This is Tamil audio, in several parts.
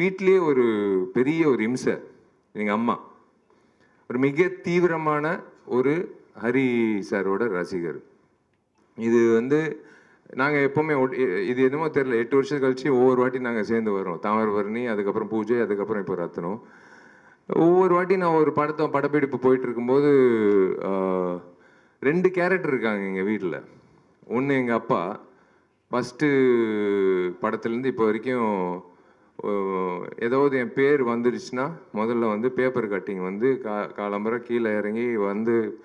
வீட்டிலே ஒரு பெரிய ஒரு இம்சை எங்கள் அம்மா. ஒரு மிக தீவிரமான ஒரு ஹரி சாரோட ரசிகர். இது வந்து நாங்கள் எப்போவுமே இது என்னமோ தெரில எட்டு வருஷம் கழிச்சு ஒவ்வொரு வாட்டி நாங்கள் சேர்ந்து வரோம் தாமிரபரணி அதுக்கப்புறம் பூஜை அதுக்கப்புறம் இப்போ ரத்தனம். ஒவ்வொரு வாட்டி நான் ஒரு படத்தை படப்பிடிப்பு போயிட்டு இருக்கும்போது ரெண்டு கேரக்டர் இருக்காங்க எங்கள் வீட்டில் ஒன்று எங்கள் அப்பா. ஃபஸ்ட்டு படத்துலேருந்து இப்போ வரைக்கும் ஏதாவது என் பேர் வந்துடுச்சுன்னா முதல்ல வந்து பேப்பர் கட்டிங் வந்து கா காலம்பரம் கீழே இறங்கி வந்து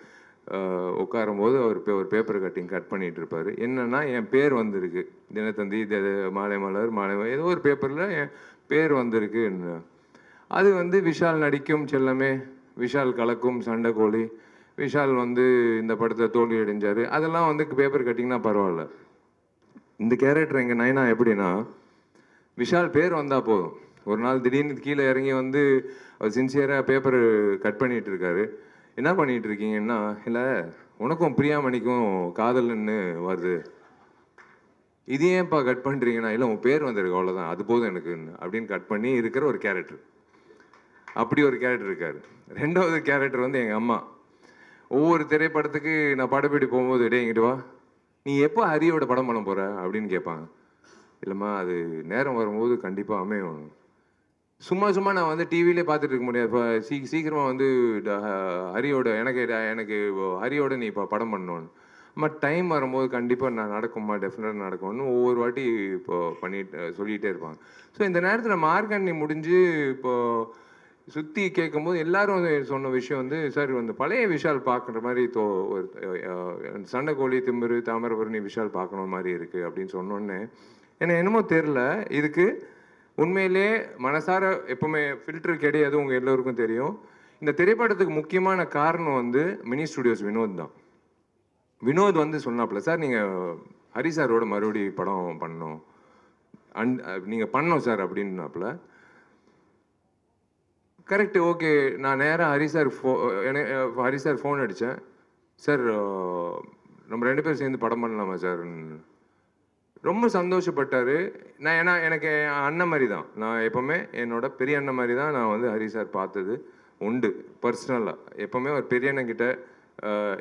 உட்காரும்போது அவர் பே- ஒரு பேப்பர் கட்டிங் கட் பண்ணிகிட்டு இருப்பார். என்னென்னா என் பேர் வந்திருக்கு. தினத்தந்தி மாலை மலர் மாலை ஏதோ ஒரு பேப்பரில் என் பேர் வந்திருக்கு அது வந்து விஷால் நடிக்கும் செல்லமே விஷால் கலக்கும் சண்டைக்கோழி விஷால் வந்து இந்த படத்தை தோல்வி அடைஞ்சார். அதெல்லாம் வந்து பேப்பர் கட்டிங்னா பரவாயில்ல. இந்த கேரக்டர் எங்கள் நயனா எப்படின்னா விஷால் பேர் வந்தால் போதும். ஒரு நாள் திடீர்னு கீழே இறங்கி வந்து அவர் சின்சியராக பேப்பர் கட் பண்ணிட்டு இருக்காரு என்ன பண்ணிட்டு இருக்கீங்கன்னா இல்லை உனக்கும் பிரியாமணிக்கும் காதல்னு வருது. இது ஏன்ப்பா கட் பண்ணுறீங்கன்னா இல்லை உன் பேர் வந்திருக்கு அவ்வளோதான் அது போதும் எனக்கு அப்படின்னு கட் பண்ணி இருக்கிற ஒரு கேரக்டர் அப்படி ஒரு கேரக்டர் இருக்கார். ரெண்டாவது கேரக்டர் வந்து எங்கள் அம்மா. ஒவ்வொரு திரைப்படத்துக்கு நான் படப்பிடி போகும்போது டே இங்கிட்டு வா. நீ எப்போ ஹரியோட படம் பண்ண போகிற அப்படின்னு கேட்பாங்க. இல்லைம்மா அது நேரம் வரும்போது கண்டிப்பாக அமையும் சும்மா சும்மா நான் வந்து டிவிலே பார்த்துட்டு இருக்க முடியாது. இப்போ சீ சீக்கிரமாக வந்து ட- ஹரியோட எனக்கு ட- எனக்கு ஹரியோட நீ இப்போ படம் பண்ணணும். அம்மா டைம் வரும்போது கண்டிப்பாக நான் நடக்கும்மா டெஃபினட்டாக நடக்கும்னு ஒவ்வொரு வாட்டி இப்போ பண்ணிட்டு சொல்லிகிட்டே இருப்பாங்க. ஸோ இந்த நேரத்தில் மார்கண்ணி முடிஞ்சு இப்போது சுற்றி கேட்கும்போது எல்லாரும் வந்து சொன்ன விஷயம் வந்து சார் வந்து பழைய விஷால் பார்க்குற மாதிரி தோ ஒரு சண்டை கோழி திமிரு தாமிரபரணி விஷால் பார்க்கணும் மாதிரி இருக்குது அப்படின்னு சொன்னோன்னே ஏன்னா என்னமோ தெரில இதுக்கு உண்மையிலே மனசார எப்பவுமே ஃபில்டர் கிடையாது உங்கள் எல்லோருக்கும் தெரியும். இந்த திரைப்படத்துக்கு முக்கியமான காரணம் வந்து மினி ஸ்டுடியோஸ் வினோத் தான். வினோத் வந்து சொன்னாப்புல சார் நீங்கள் ஹரி சாரோட மறுபடி படம் பண்ணோம் அண்ட் நீங்கள் பண்ணோம் சார் அப்படின்னாப்புல. Correct okay. நான் நேராக ஹரி சார் ஃபோ எனக்கு ஹரி சார் ஃபோன் அடித்தேன் சார் நம்ம ரெண்டு பேரும் சேர்ந்து படம் பண்ணலாமா சார்? ரொம்ப சந்தோஷப்பட்டார். நான் ஏன்னா எனக்கு என் அண்ணன் மாதிரி தான் நான் எப்போவுமே என்னோட பெரிய அண்ணன் மாதிரி தான் நான் வந்து ஹரி சார் பார்த்தது உண்டு பர்சனலாக எப்போவுமே ஒரு பெரிய அண்ணங்கிட்ட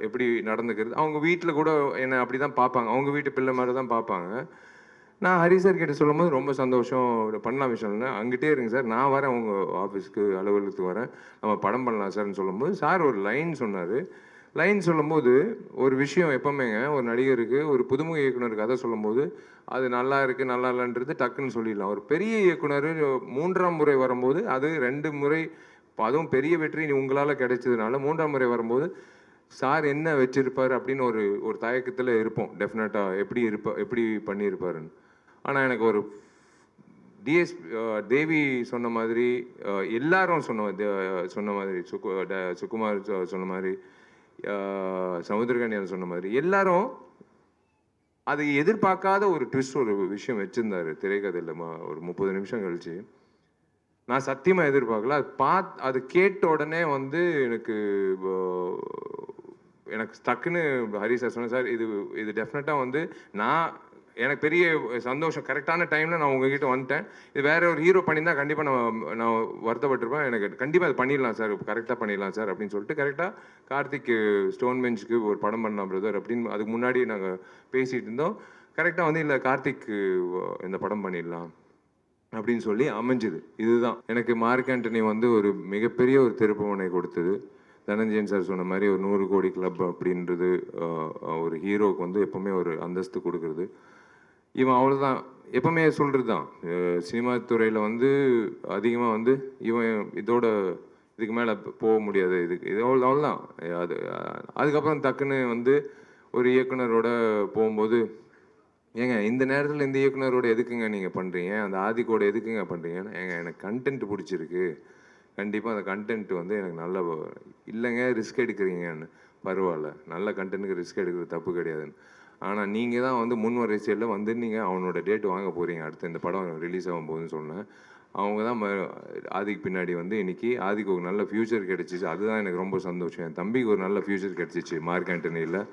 எப்படி நடந்துக்கிறது அவங்க வீட்டில் கூட என்னை அப்படி தான் பார்ப்பாங்க. அவங்க வீட்டு பிள்ளை மாதிரி தான் பார்ப்பாங்க. நான் ஹரி சார் கிட்ட சொல்லும்போது ரொம்ப சந்தோஷம். பண்ணலாம் விஷயம்னு அங்கிட்டே இருங்க சார். நான் வரேன். உங்கள் ஆஃபீஸ்க்கு அலுவலகத்துக்கு வரேன். நம்ம படம் பண்ணலாம் சார்னு சொல்லும்போது சார் ஒரு லைன் சொன்னார். லைன் சொல்லும்போது ஒரு விஷயம் எப்பவுமேங்க ஒரு நடிகருக்கு ஒரு புதுமுக இயக்குனருக்கு கதை சொல்லும்போது அது நல்லா இருக்கு நல்லா இல்லைன்றது டக்குன்னு சொல்லிடலாம். ஒரு பெரிய இயக்குனர் மூன்றாம் முறை வரும்போது அது ரெண்டு முறை அதுவும் பெரிய வெற்றி உங்களால் கிடைச்சதுனால மூன்றாம் முறை வரும்போது சார் என்ன வச்சிருப்பார்? அப்படின்னு ஒரு ஒரு தயக்கத்தில் இருப்போம். டெஃபினட்டாக எப்படி இருப்பா எப்படி பண்ணியிருப்பாருன்னு. ஆனால் எனக்கு ஒரு டிஎஸ் தேவி சொன்ன மாதிரி எல்லாரும் சொன்ன தே- சொன்ன மாதிரி சுக்கு ட- சுகுமார் சொன்ன மாதிரி சமுதிரகன்யார் சொன்ன மாதிரி எல்லாரும் அது எதிர்பார்க்காத ஒரு ட்விஸ்ட் ஒரு விஷயம் வச்சுருந்தாரு. திரைக்கதையில் ஒரு முப்பது நிமிஷம் கழிச்சு. நான் சத்தியமாக எதிர்பார்க்கல. அது பாத் அது கேட்ட உடனே வந்து எனக்கு எனக்கு டக்குன்னு ஹரி சார் சொன்னேன் சார் இது இது டெஃபினட்டாக வந்து நான் எனக்கு பெரிய சந்தோஷம். கரெக்டான டைமில் நான் உங்ககிட்ட வந்துட்டேன். இது வேற ஒரு ஹீரோ பண்ணியிருந்தா கண்டிப்பாக நான் நான் வருத்தப்பட்டிருப்பேன். எனக்கு கண்டிப்பாக அது பண்ணிடலாம் சார். கரெக்டாக பண்ணிடலாம் சார் அப்படின்னு சொல்லிட்டு கரெக்டாக கார்த்திக் ஸ்டோன் பெஞ்சுக்கு ஒரு படம் பண்ணலாம் பிரதர் அப்படின்னு அதுக்கு முன்னாடி நாங்கள் பேசிகிட்டு இருந்தோம். கரெக்டாக வந்து இல்லை கார்த்திக் இந்த படம் பண்ணிடலாம் அப்படின்னு சொல்லி அமைஞ்சுது. இதுதான். எனக்கு மார்க் ஆண்டனி வந்து ஒரு மிகப்பெரிய ஒரு திருப்புமனை கொடுத்தது. தனஞ்சயன் சார் சொன்ன மாதிரி ஒரு நூறு கோடி கிளப் அப்படின்றது ஒரு ஹீரோவுக்கு வந்து எப்போவுமே ஒரு அந்தஸ்து கொடுக்குறது. இவன் அவ்வளோதான் எப்பவுமே சொல்கிறது தான் சினிமா துறையில் வந்து அதிகமாக வந்து இவன் இதோட இதுக்கு மேலே போக முடியாது. இதுக்கு இது அவ்வளோ அவ்வளோதான் அது அதுக்கப்புறம் டக்குன்னு வந்து ஒரு இயக்குனரோட போகும்போது ஏங்க இந்த நேரத்தில் இந்த இயக்குனரோட எதுக்குங்க நீங்கள் பண்ணுறீங்க அந்த ஆதிக்கோட எதுக்குங்க பண்ணுறீங்கன்னு ஏங்க எனக்கு கண்டென்ட் பிடிச்சிருக்கு. கண்டிப்பாக அந்த கண்டென்ட் வந்து எனக்கு நல்ல இல்லைங்க ரிஸ்க் எடுக்கிறீங்கன்னு. பரவாயில்ல. நல்ல கண்டென்ட்டுக்கு ரிஸ்க் எடுக்கிறது தப்பு கிடையாதுன்னு. ஆனால் நீங்கள் தான் வந்து முன் வரிசையில் வந்து நீங்கள் அவனோட டேட் வாங்க போகிறீங்க அடுத்து இந்த படம் ரிலீஸ் ஆகும் போதுன்னு சொன்னேன். அவங்க தான் ம- ஆதிக்கு பின்னாடி வந்து இன்றைக்கி ஆதிக்கு ஒரு நல்ல ஃப்யூச்சர் கிடச்சிச்சு. அதுதான் எனக்கு ரொம்ப சந்தோஷம். என் தம்பிக்கு ஒரு நல்ல ஃப்யூச்சர் கிடச்சிச்சு மார்க் ஆண்டனியில்.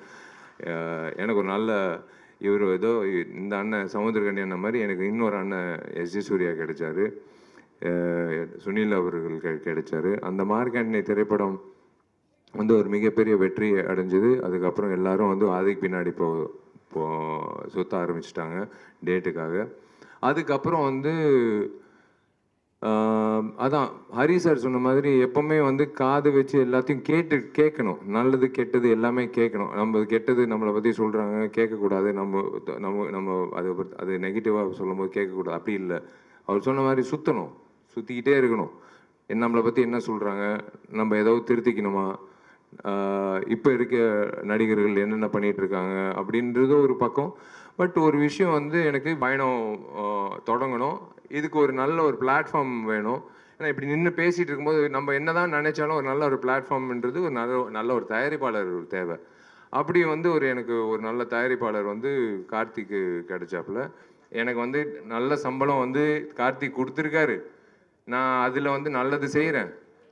எனக்கு ஒரு நல்ல இவர் ஏதோ இந்த அண்ணன் சமுத்திரகண்டி அண்ணன் மாதிரி எனக்கு இன்னொரு அண்ணன் எஸ் ஜி சூர்யா கிடைச்சாரு. சுனில் அவர்கள் கிடைச்சாரு. அந்த மார்க் ஆண்டனி திரைப்படம் வந்து ஒரு மிகப்பெரிய வெற்றி அடைஞ்சது. அதுக்கப்புறம் எல்லாரும் வந்து அதுக்கு பின்னாடி போ போ சுத்த ஆரம்பிச்சிட்டாங்க டேட்டுக்காக. அதுக்கப்புறம் வந்து அதான் ஹரி சார் சொன்ன மாதிரி எப்பவுமே வந்து காது வச்சு எல்லாத்தையும் கேட்டு கேட்கணும். நல்லது கெட்டது எல்லாமே கேட்கணும். நம்ம கெட்டது நம்மளை பற்றி சொல்கிறாங்க கேட்கக்கூடாது. நம்ம நம்ம நம்ம அது அது நெகட்டிவாக சொல்லும்போது கேட்கக்கூடாது. அப்படி இல்லை. அவர் சொன்ன மாதிரி சுற்றணும் சுற்றிக்கிட்டே இருக்கணும். நம்மளை பற்றி என்ன சொல்கிறாங்க நம்ம ஏதாவது திருத்திக்கணுமா? இப்போ இருக்க நடிகர்கள் என்னென்ன பண்ணிட்டு இருக்காங்க அப்படின்றது ஒரு பக்கம். பட் ஒரு விஷயம் வந்து எனக்கு பயணம் தொடங்கணும். இதுக்கு ஒரு நல்ல ஒரு பிளாட்ஃபார்ம் வேணும். ஏன்னா இப்படி நின்று பேசிகிட்டு இருக்கும்போது நம்ம என்னதான் நினைச்சாலும் ஒரு நல்ல ஒரு பிளாட்ஃபார்ம்ன்றது ஒரு நல்ல நல்ல ஒரு தயாரிப்பாளர் தேவை. அப்படி வந்து ஒரு எனக்கு ஒரு நல்ல தயாரிப்பாளர் வந்து கார்த்திக்கு கிடைச்சாப்புல. எனக்கு வந்து நல்ல சம்பளம் வந்து கார்த்திக் கொடுத்துருக்காரு. நான் அதில் வந்து நல்லது செய்கிறேன்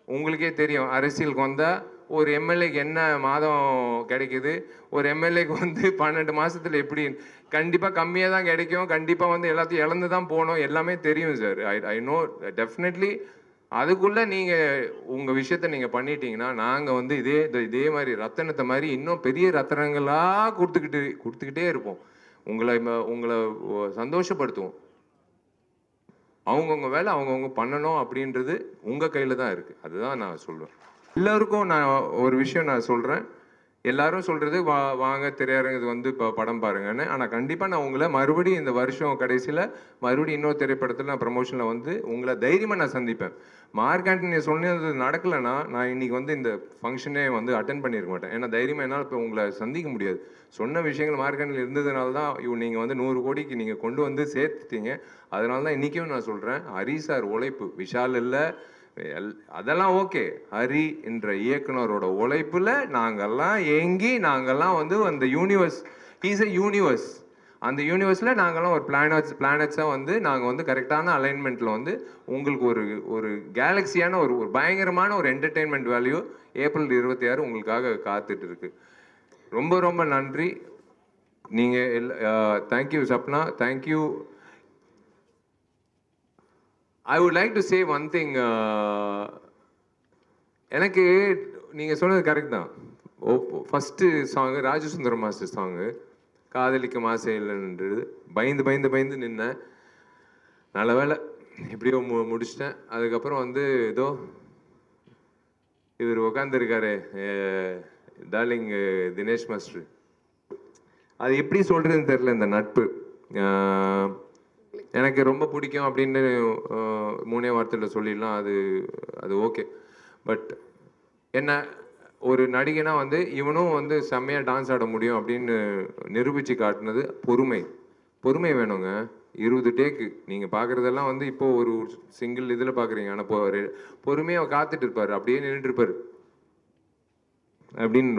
உங்களுக்கே தெரியும் அரசியலுக்கு வந்தால் ஒரு எம்எல்ஏக்கு என்ன மாதம் கிடைக்குது? ஒரு எம்எல்ஏக்கு வந்து பன்னெண்டு மாதத்தில் எப்படி? கண்டிப்பாக கம்மியாக தான் கிடைக்கும். கண்டிப்பாக வந்து எல்லாத்தையும் இழந்து தான் போகணும். எல்லாமே தெரியும் sir I I know definitely அதுக்குள்ளே நீங்கள் உங்கள் விஷயத்த நீங்கள் பண்ணிட்டீங்கன்னா நாங்கள் வந்து இதே இதே மாதிரி ரத்தனத்தை மாதிரி இன்னும் பெரிய ரத்தனங்களாக கொடுத்துக்கிட்டு கொடுத்துக்கிட்டே இருப்போம். உங்களை ம- உங்களை சந்தோஷப்படுத்துவோம். அவங்கவுங்க வேலை அவங்கவுங்க பண்ணணும் அப்படின்றது உங்கள் கையில் தான் இருக்குது அதுதான் நான் சொல்லுவேன் எல்லாருக்கும் நான் ஒரு விஷயம் நான் சொல்கிறேன் எல்லாரும் சொல்கிறது வா வாங்க திரையரங்கு வந்து இப்போ படம் பாருங்கன்னு. ஆனால் கண்டிப்பாக நான் உங்களை மறுபடியும் இந்த வருஷம் கடைசியில் மறுபடியும் இன்னொரு திரைப்படத்தில் நான் ப்ரமோஷனில் வந்து உங்களை தைரியமாக நான் சந்திப்பேன். மார்க் ஆண்டனி சொன்னது நடக்கலைன்னா நான் இன்னைக்கு வந்து இந்த ஃபங்க்ஷனே வந்து அட்டன் பண்ணியிருக்க மாட்டேன். ஏன்னா தைரியமாக என்னால் இப்போ உங்களை சந்திக்க முடியாது. சொன்ன விஷயங்கள் மார்க் ஆண்டனி இருந்ததுனால தான் இவ் நீங்கள் வந்து நூறு கோடிக்கு நீங்கள் கொண்டு வந்து சேர்த்துட்டீங்க. அதனால தான் இன்றைக்கும் நான் சொல்கிறேன் ஹரி சார் உழைப்பு விஷால் இல்லை. அதெல்லாம் ஓகே. ஹரி என்ற இயக்குனரோட உழைப்பில் நாங்கள்லாம் ஏங்கி நாங்கள்லாம் வந்து அந்த யூனிவர்ஸ் இஸ் எ யூனிவர்ஸ் அந்த யூனிவர்ஸில் நாங்கள்லாம் ஒரு பிளானட்ஸ் பிளானட்ஸாக வந்து நாங்கள் வந்து கரெக்டான அலைன்மெண்ட்டில் வந்து உங்களுக்கு ஒரு ஒரு கேலக்ஸியான ஒரு ஒரு பயங்கரமான ஒரு என்டர்டெயின்மெண்ட் வேல்யூ ஏப்ரல் இருபத்தி ஆறு உங்களுக்காக காத்துட்டு இருக்கு ரொம்ப ரொம்ப நன்றி. நீங்கள் L thank you Sapna. Thank you I would like to say one thing எனக்கு நீங்கள் சொன்னது கரெக்ட் தான். ஓ first song Rajasundaram master song காதலிக்க மாசே இல்லைன்றது. பயந்து பயந்து பயந்து நின்னேன். நல்ல வேலை எப்படியோ மு முடிச்சிட்டேன். அதுக்கப்புறம் வந்து ஏதோ இவர் உக்காந்துருக்காரு டார்லிங் தினேஷ் மாஸ்டர். அது எப்படி சொல்கிறதுன்னு தெரியல இந்த நட்பு. எனக்கு ரொம்ப பிடிக்கும் அப்படின்னு மூணே வார்த்தையில் சொல்லிடலாம். அது அது ஓகே. பட் என்ன ஒரு நடிகனா வந்து இவனும் வந்து செம்மையாக டான்ஸ் ஆட முடியும் அப்படின்னு நிரூபித்து காட்டினது பொறுமை. பொறுமை வேணுங்க. இருபது டேக்கு. நீங்கள் பார்க்குறதெல்லாம் வந்து இப்போ ஒரு சிங்கிள் இதில் பார்க்குறீங்க ஆனால் இப்போ பொறுமையாக காத்துட்டு இருப்பார். அப்படியே நின்றுட்டு இருப்பார். அப்படின்னு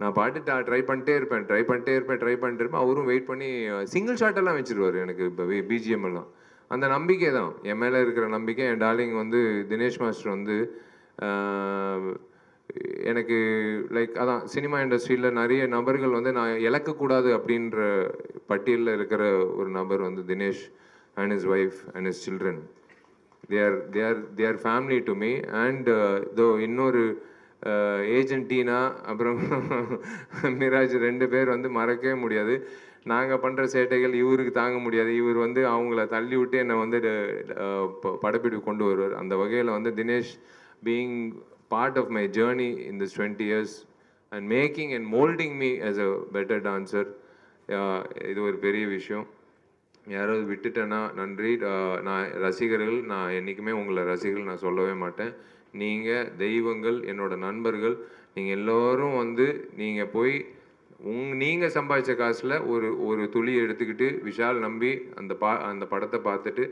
நான் பாட்டு ட்ரை பண்ணிட்டே இருப்பேன் ட்ரை பண்ணிட்டே இருப்பேன் ட்ரை பண்ணிட்டு இருப்பேன். அவரும் வெயிட் பண்ணி சிங்கிள் ஷாட்டெல்லாம் வச்சுருவார் வச்சிருவாரு எனக்கு இப்போ பிஜிஎம் எல்லாம். அந்த நம்பிக்கை தான். என் மேலே இருக்கிற நம்பிக்கை என் டார்லிங் வந்து தினேஷ் மாஸ்டர் வந்து எனக்கு லைக் அதான் சினிமா இண்டஸ்ட்ரியில் நிறைய நபர்கள் வந்து நான் இழக்கக்கூடாது அப்படின்ற பட்டியலில் இருக்கிற ஒரு நபர் வந்து Dinesh and his wife and his children there there there family to are family to இன்னொரு ஏஜென்ட் டீனா அப்புறம் மிராஜ் ரெண்டு பேர் வந்து மறக்கவே முடியாது. நாங்கள் பண்ணுற சேட்டைகள் இவருக்கு தாங்க முடியாது. இவர் வந்து அவங்கள தள்ளி விட்டு என்னை வந்து ப- படப்பிடிப்பு கொண்டு வருவார். அந்த வகையில் வந்து Dinesh being part of my journey in this twenty years and making and moulding me as a better dancer இது ஒரு பெரிய விஷயம். யாராவது விட்டுட்டேன்னா நன்றி. நான் ரசிகர்கள் நான் என்றைக்குமே உங்களை ரசிகர்கள் நான் சொல்லவே மாட்டேன். நீங்கள் தெய்வங்கள் என்னோட நண்பர்கள் நீங்கள் எல்லோரும் வந்து நீங்கள் போய் உங் நீங்கள் சம்பாதிச்ச காசில் ஒரு ஒரு துளி எடுத்துக்கிட்டு விஷால் நம்பி அந்த பா அந்த படத்தை பார்த்துட்டு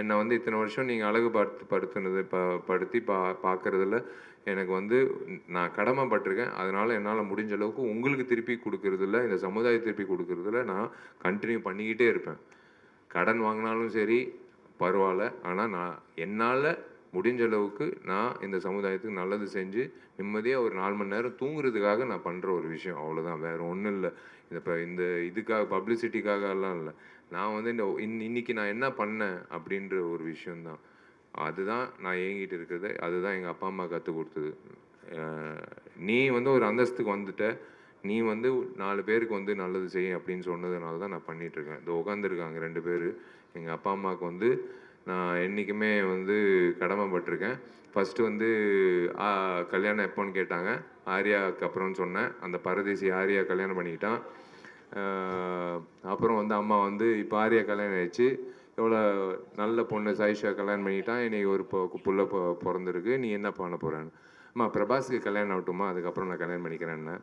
என்னை வந்து இத்தனை வருஷம் நீங்கள் அழகு பார்த்து படுத்துனது ப படுத்தி பா பார்க்குறதுல எனக்கு வந்து நான் கடமைப்பட்டிருக்கேன். அதனால் என்னால் முடிஞ்ச அளவுக்கு உங்களுக்கு திருப்பி கொடுக்குறதில்ல இந்த சமுதாயத்தை திருப்பி கொடுக்கறதுல நான் கண்டினியூ பண்ணிக்கிட்டே இருப்பேன். கடன் வாங்கினாலும் சரி பரவாயில்ல. ஆனால் நான் என்னால் முடிஞ்ச அளவுக்கு நான் இந்த சமுதாயத்துக்கு நல்லது செஞ்சு நிம்மதியாக ஒரு நாலு மணி நேரம் தூங்குறதுக்காக நான் பண்ணுற ஒரு விஷயம். அவ்வளோதான் வேறு ஒன்றும் இல்லை. இந்த இப்போ இந்த இதுக்காக பப்ளிசிட்டிக்காக எல்லாம் இல்லை. நான் வந்து இந்த இன் இன்னைக்கு நான் என்ன பண்ணேன் அப்படின்ற ஒரு விஷயந்தான் அதுதான் நான் ஏங்கிட்டு இருக்கிறது. அதுதான் எங்கள் அப்பா அம்மா கற்றுக் கொடுத்தது. நீ வந்து ஒரு அந்தஸ்துக்கு வந்துட்ட. நீ வந்து நாலு பேருக்கு வந்து நல்லது செய்யும் அப்படின்னு சொன்னதுனால தான் நான் பண்ணிகிட்ருக்கேன் இது இந்த உட்காந்துருக்காங்க ரெண்டு பேர். எங்கள் அப்பா அம்மாவுக்கு வந்து நான் என்றைக்குமே வந்து கடமைப்பட்டிருக்கேன். ஃபஸ்ட்டு வந்து கல்யாணம் எப்போன்னு கேட்டாங்க. ஆர்யாவுக்கு அப்புறம்னு சொன்னேன். அந்த பரதேசி ஆர்யா கல்யாணம் பண்ணிக்கிட்டான். அப்புறம் வந்து அம்மா வந்து இப்போ ஆர்யா கல்யாணம் ஆயிடுச்சு. எவ்வளோ நல்ல பொண்ணு சாயிஷா கல்யாணம் பண்ணிட்டான் இன்றைக்கி ஒரு பொ- புள்ள பொ பிறந்திருக்கு. நீ என்ன பண்ண போகிறேன்னு அம்மா பிரபாஸுக்கு கல்யாணம் ஆகட்டுமா? அதுக்கப்புறம் நான் கல்யாணம் பண்ணிக்கிறேன்னு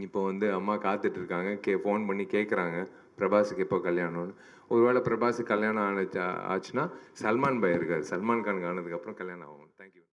இப்போ வந்து அம்மா காத்துட்ருக்காங்க கே ஃபோன் பண்ணி கேட்குறாங்க பிரபாஸுக்கு எப்போ கல்யாணம்னு? ஒருவேளை பிரபாஸுக்கு கல்யாணம் ஆனச்சா ஆச்சுன்னா சல்மான் பாய் இருக்கார். சல்மான் கான் ஆனதுக்கப்புறம் கல்யாணம் ஆகும். தேங்க்யூ